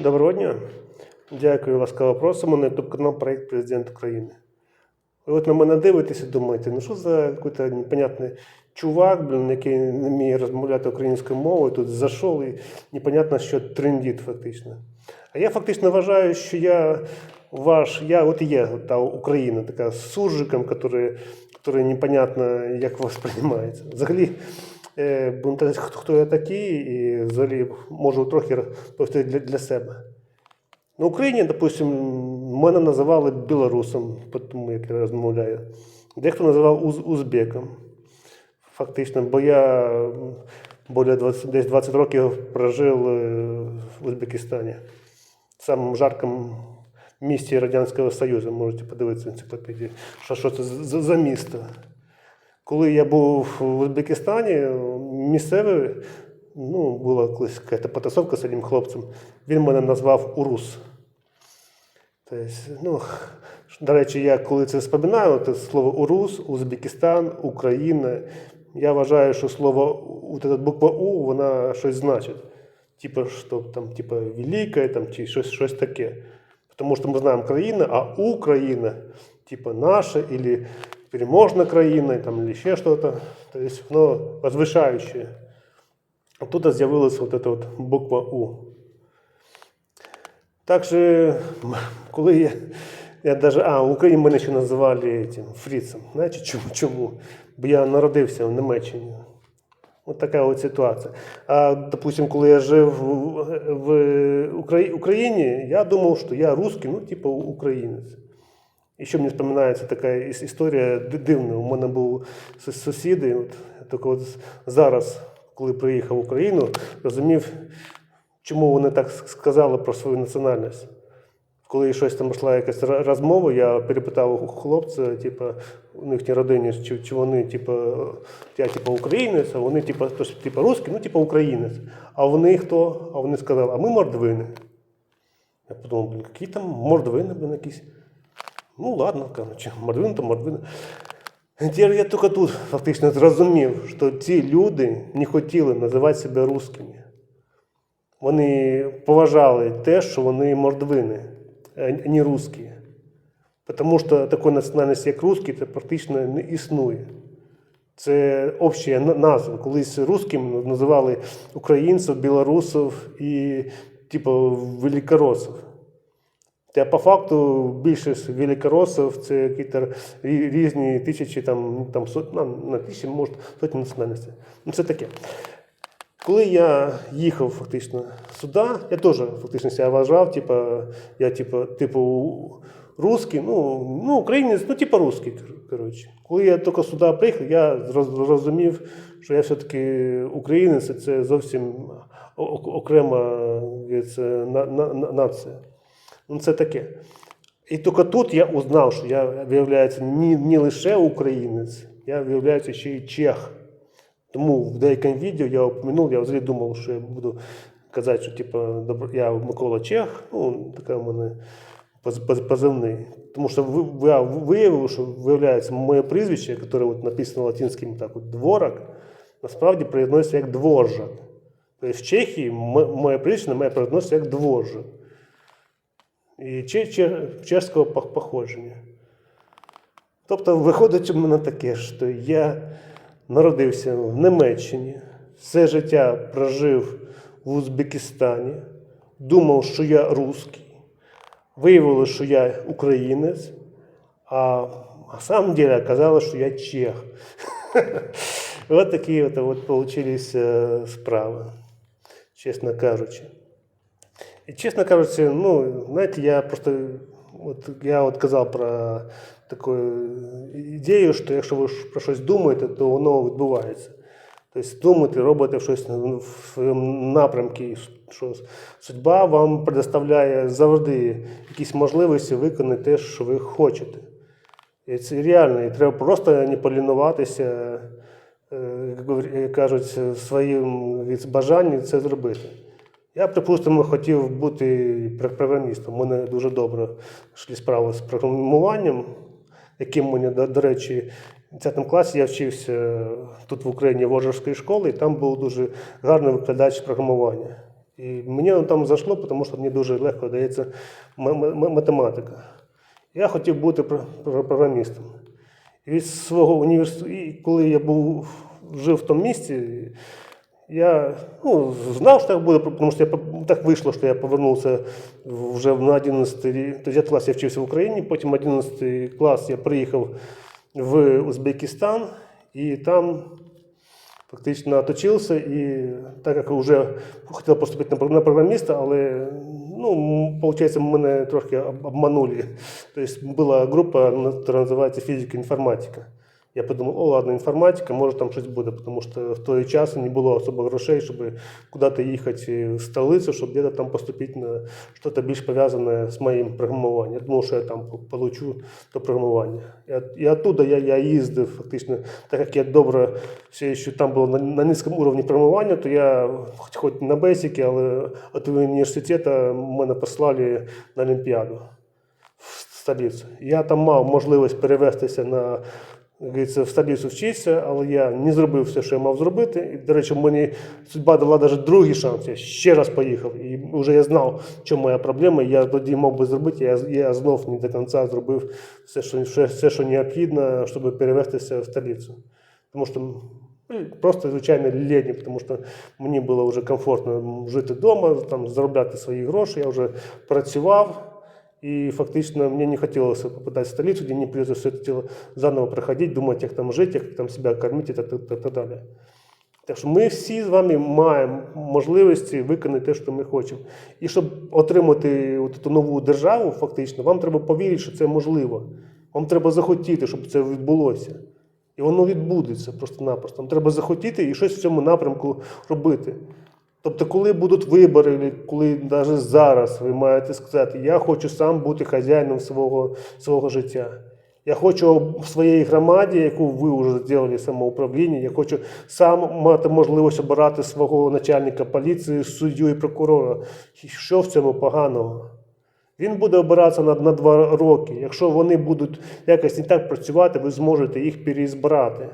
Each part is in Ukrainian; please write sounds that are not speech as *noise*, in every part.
Доброго дня. Дякую, ласкаво просимо на YouTube канал Проект Президент України. Ви от на мене дивитесь думаєте, ну що за якийсь непонятний чувак, блін, який не вміє розмовляти українською мовою, тут зайшов і непонятно, що трендить фактично. А я фактично вважаю, що я ваш, я от є та Україна, така з суржиком, який, непонятно, як восприймається. *laughs* Взагалі, е, будемо казати, хто я такий, і взагалі можу трохи розповісти для, для себе. На Україні, допустим, мене називали білорусом, тому як я розмовляю. Дехто називав уз, узбеком. Фактично, бо я більше 20, десь 20 років прожив е, в Узбекистані, в самому жаркому місті Радянського Союзу. Можете подивитися в енциклопедії, що, що це за, за місто. Коли я був в Узбекистані, місцевий, ну, була колись якась потасовка з одним хлопцем, він мене назвав Урус. Тобто, ну, до речі, я коли це вспоминаю, то слово Урус, Узбекистан, Україна. Я вважаю, що слово от буква У, вона щось значить. Типа, що там, типа, велика, там, чи щось, щось таке. Тому що ми знаємо країна, а Україна, типа наша, или переможна країна, там, или ще щось. Тобто воно возвишаюче. Оттуда з'явилася вот эта вот буква У. Також, коли я, я даже, а, в Україні мене ще називали цим фріцем. Знаєте чому? чому? Бо я народився в Німеччині. Ось така от ситуація. А, допустим, коли я жив в, в Украї- Україні, я думав, що я русский, ну, типу, українець. І ще мені споминається така історія дивна. У мене був сус- сусіди, от, тільки от зараз, коли приїхав в Україну, розумів, чому вони так сказали про свою національність. Коли щось там йшла якась розмова, я перепитав у хлопця, типу, у їхній родині, чи, чи вони, типу, я типу українець, а вони, типу, хтось, типу, русський, ну, типу, українець. А вони хто? А вони сказали, а ми мордвини. Я подумав, які там мордвини, блін, якісь. Ну, ладно, коротше, мордвини то мордвини. Тепер я тільки тут фактично зрозумів, що ці люди не хотіли називати себе русскими. Вони поважали те, що вони мордвини, а не русські. Тому що такої національності, як русські, це практично не існує. Це обща на- назва. Колись русским називали українців, білорусів і, типу, великоросів. Та по факту більшість великоросів це якісь різні тисячі, там, ну, там сот, на тисячі, може, сотні національностей. Ну, це таке. Коли я їхав фактично сюди, я теж фактично себе вважав, типу, я типу, типу русський, ну, ну, українець, ну, типу русський, кор- коротше. Коли я тільки сюди приїхав, я зроз- зрозумів, що я все-таки українець, це зовсім окрема це, на, на, на- нація. Ну, це таке. І тільки тут я узнав, що я, виявляється, не, не лише українець, я виявляється ще й чех. Тому в деякому відео я упомянув, я взагалі думав, що я буду казати, що типу, я Микола Чех, ну, така в мене поз- поз- позивний. Тому що я виявив, що виявляється, моє прізвище, яке от написано латинським так, от, дворок, насправді произноситься як дворжак. Тобто в Чехії моє прізвище на мене произноситься як дворжак. І че- че- чеського походження. Тобто виходить у мене таке, що я народився в Німеччині, все життя прожив в Узбекистані, думав, що я русський, виявилося, що я українець, а на самом деле оказалось, що я чех. *laughs* Ось такі от получились е, справи, чесно кажучи. І чесно кажучи, ну, знаєте, я просто от, я от казав про таку ідею, що якщо ви про щось думаєте, то воно відбувається. Тобто думати, робити щось в своєму напрямку, що судьба вам предоставляє завжди якісь можливості виконати те, що ви хочете. І це реально, і треба просто не полінуватися, е, як кажуть, своїм бажанням це зробити. Я, припустимо, хотів бути програмістом. У мене дуже добре йшли справи з програмуванням, яким мені, до, речі, в 10 класі я вчився тут в Україні в Ожерській школі, і там був дуже гарний викладач програмування. І мені там зайшло, тому що мені дуже легко дається математика. Я хотів бути про- про- програмістом. І від свого університету, коли я був, жив в тому місці, я ну, знав, що так буде, тому що я, так вийшло, що я повернувся вже на 11 рік. 9 клас я вчився в Україні, потім 11 клас я приїхав в Узбекистан, і там фактично оточився. І так як вже хотів поступити на про- програміста, але ну, виходить, мене трохи об- обманули. Тобто була група, яка називається фізика інформатика. Я подумав, о, ладно, інформатика, може там щось буде, тому що в той час не було особо грошей, щоб куди-то їхати в столицю, щоб где-то там поступити на щось більш пов'язане з моїм програмуванням. Думав, що я там получу то програмування. І, от- оттуда я, я їздив фактично, так як я добре все ще там було на, на низькому уровні програмування, то я хоч, хоч на бейсіки, але від університету мене послали на Олімпіаду в столицю. Я там мав можливість перевестися на говориться, в столицю вчитися, але я не зробив все, що я мав зробити. І, до речі, мені судьба дала навіть другий шанс. Я ще раз поїхав. І вже я знав, чому моя проблема. Я тоді мав би зробити. Я, я знов не до кінця зробив все, що, все, все, що необхідно, щоб перевестися в столицю. Тому що ну, просто звичайно лені, тому що мені було вже комфортно жити вдома, там заробляти свої гроші. Я вже працював. И фактично мне не хотелось попадать в столицу, где не придется все это дело заново проходить, думать, как там жить, как там себя кормить і так, далі. Так що ми всі з вами маємо можливості виконати те, що ми хочемо. І щоб отримати от ту нову державу, фактично, вам треба повірити, що це можливо. Вам треба захотіти, щоб це відбулося. І воно відбудеться просто-напросто. Вам треба захотіти і щось в цьому напрямку робити. Тобто, коли будуть вибори, коли навіть зараз ви маєте сказати, я хочу сам бути хазяїном свого, свого життя. Я хочу в своїй громаді, яку ви вже зробили самоуправління, я хочу сам мати можливість обирати свого начальника поліції, суддю і прокурора. Що в цьому поганого? Він буде обиратися на, на два роки. Якщо вони будуть якось не так працювати, ви зможете їх переізбрати.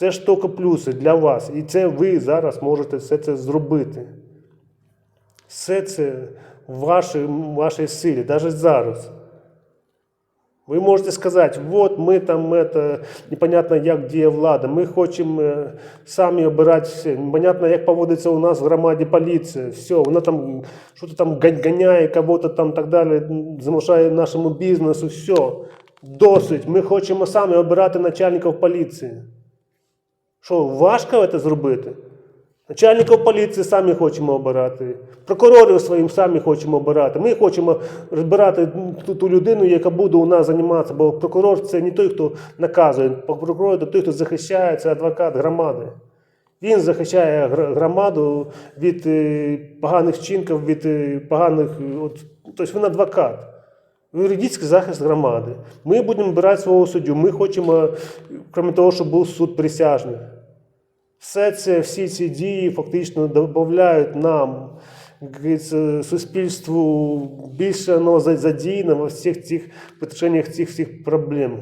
Це ж тільки плюси для вас. І це ви зараз можете все це зробити. Все це в вашій, в вашій силі, навіть зараз. Ви можете сказати, от ми там это, непонятно, як діє влада, ми хочемо е, самі обирати все. Непонятно, як поводиться у нас в громаді поліція. Все, вона там щось там ганяє кого-то там так далі, замішає нашому бізнесу. Все, досить. Ми хочемо самі обирати начальників поліції. Що, важко це зробити? Начальників поліції самі хочемо обирати, прокурорів своїм самі хочемо обирати. Ми хочемо розбирати ту, ту людину, яка буде у нас займатися, бо прокурор це не той, хто наказує. Прокурор це той, хто захищає, це адвокат громади. Він захищає громаду від е, поганих вчинків, від е, поганих. тобто він адвокат. Юридичний захист громади. Ми будемо обирати свого суддю. Ми хочемо, крім того, щоб був суд присяжних. Все це, всі ці дії фактично додають нам, суспільству більше воно за- задіяно во всіх цих вирішеннях цих всіх проблем.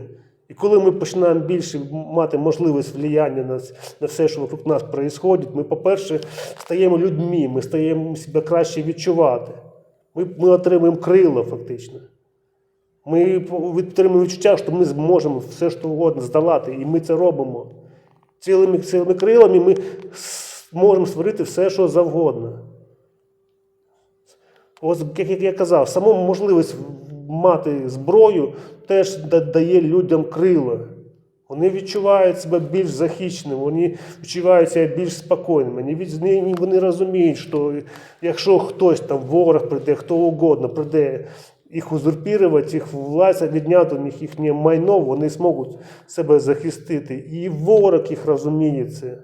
І коли ми починаємо більше мати можливість влияння на, на все, що вокруг нас відбувається, ми, по-перше, стаємо людьми, ми стаємо себе краще відчувати. Ми, ми отримуємо крила фактично. Ми отримуємо відчуття, що ми зможемо все що угодно здолати, і ми це робимо. Цілими, цілими крилами ми можемо створити все, що завгодно. Ось, як я казав, сама можливість мати зброю теж дає людям крила. Вони відчувають себе більш захищеними, вони відчувають себе більш спокійними. Вони розуміють, що якщо хтось там ворог прийде, хто угодно прийде їх узурпірувати, їх власть, відняти у них їхнє майно, вони зможуть себе захистити. І ворог їх розуміє це.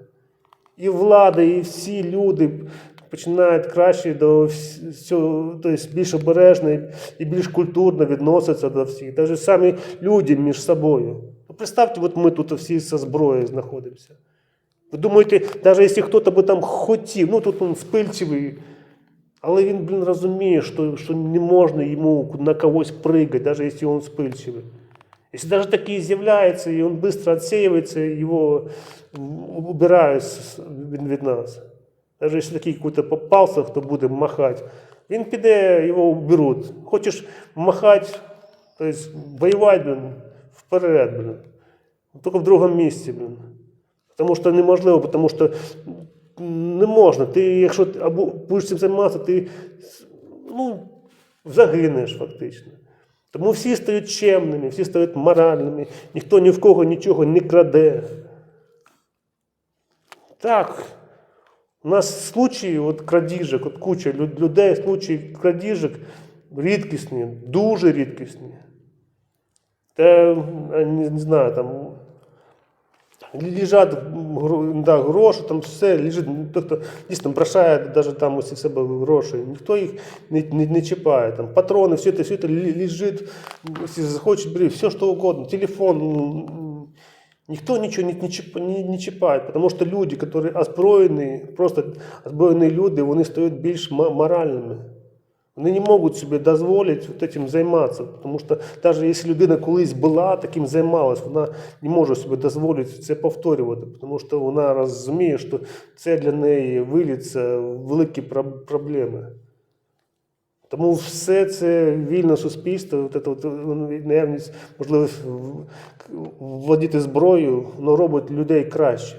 І влада, і всі люди починають краще до всього, тобто більш обережно і більш культурно відносяться до всіх. Навіть самі люди між собою. Ну, представте, от ми тут всі зі зброєю знаходимося. Ви думаєте, навіть якщо хтось би там хотів, ну тут він спильчивий, але він, блін, розуміє, що, що не можна йому на когось пригати, навіть якщо він спильчивий. Если даже такие з'являются, и он быстро отсеивается, его убирают с- від нас. Навіть якщо такий какой-то попався, хто буде махати, він піде, його уберуть. Хочеш махати, тобто воювати, блін, вперед, блін. Тільки в другому місці, блін. Тому що неможливо, тому що не можна. Ти, якщо або будеш цим займатися, ти ну, загинеш фактично. Тому всі стають чемними, всі стають моральними, ніхто ні в кого нічого не краде. Так, у нас случаї от крадіжок, от куча людей, случаї крадіжок рідкісні, дуже рідкісні. Та, не знаю, там лежать да, гроші, там все лежить, ну, тобто дійсно бросає навіть там ось у себе гроші. Ніхто їх не, не, не чіпає. Там, патрони, все це, все це лежить, якщо захочеш, бери, все що угодно, телефон. Никто ничего не, не, не, не чіпає, тому що люди, які озброєні, просто озброєні люди, вони стають більш моральними. Вони не можуть собі дозволити от цим займатися, тому що навіть якщо людина колись була, таким займалась, вона не може собі дозволити це повторювати, тому що вона розуміє, що це для неї виліться великі проблеми. Тому все це вільне суспільство, от от, ну, наявність, можливість в- володіти зброєю, воно робить людей краще.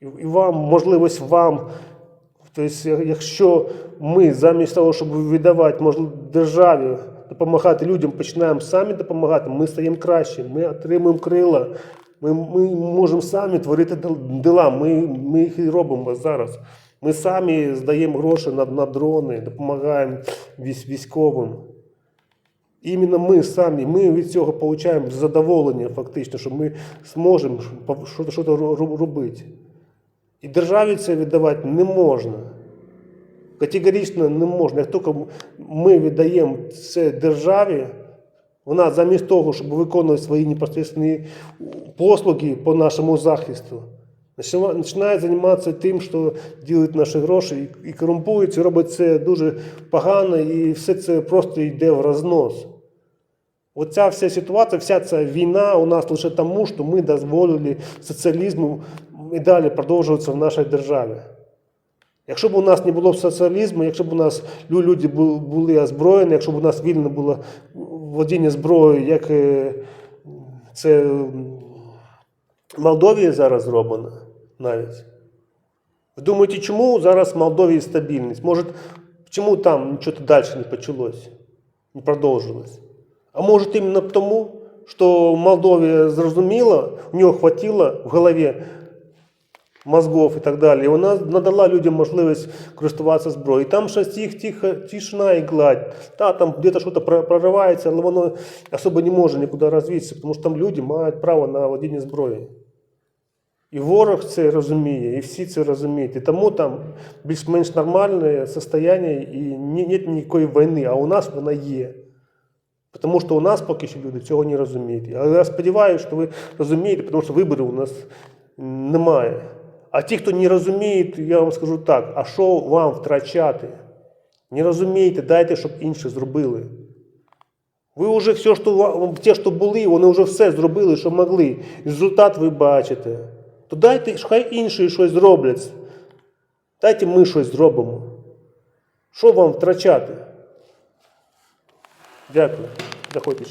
І вам, можливість вам, тобто, якщо ми замість того, щоб віддавати можливо, державі, допомагати людям, починаємо самі допомагати, ми стаємо краще, ми отримуємо крила, ми, ми можемо самі творити дел- діла, ми, ми їх і робимо зараз. Ми самі здаємо гроші на, на дрони, допомагаємо військ- військовим. Іменно ми самі, ми від цього отримуємо задоволення, фактично, що ми зможемо щось робити. І державі це віддавати не можна. Категорично не можна. Як тільки ми віддаємо це державі, вона замість того, щоб виконувати свої непосредственні послуги по нашому захисту, починає- займатися тим, що ділить наші гроші і, і робить це дуже погано, і все це просто йде в рознос. Оця вся ситуація, вся ця війна у нас лише тому, що ми дозволили соціалізму і далі продовжуватися в нашій державі. Якщо б у нас не було соціалізму, якщо б у нас люди були озброєні, якщо б у нас вільно було володіння зброєю, як е, це в Молдові зараз зроблено навіть. Ви думаєте, чому зараз в Молдові стабільність? Може, чому там нічого далі не почалось, не продовжилось? А може іменно тому, що в Молдові зрозуміло, у нього хватило в голові мозгов і так далі. І вона надала людям можливість користуватися зброєю. І там щось тих, тихо, тишина і гладь. Та, там где-то щось проривається, але воно особо не може нікуди розвитися, тому що там люди мають право на володіння зброєю. І ворог це розуміє, і всі це розуміють. І тому там більш-менш нормальне состояння і немає ніякої війни, а у нас вона є. Тому що у нас поки що люди цього не розуміють. Але я сподіваюся, що ви розумієте, тому що виборів у нас немає. А ті, хто не розуміє, я вам скажу так: а що вам втрачати? Не розумієте, дайте, щоб інші зробили. Ви вже все, що ті, що були, вони вже все зробили, що могли. Результат ви бачите. То дайте, хай інші щось зроблять. Дайте ми щось зробимо. Що вам втрачати? Дякую. Заходьте.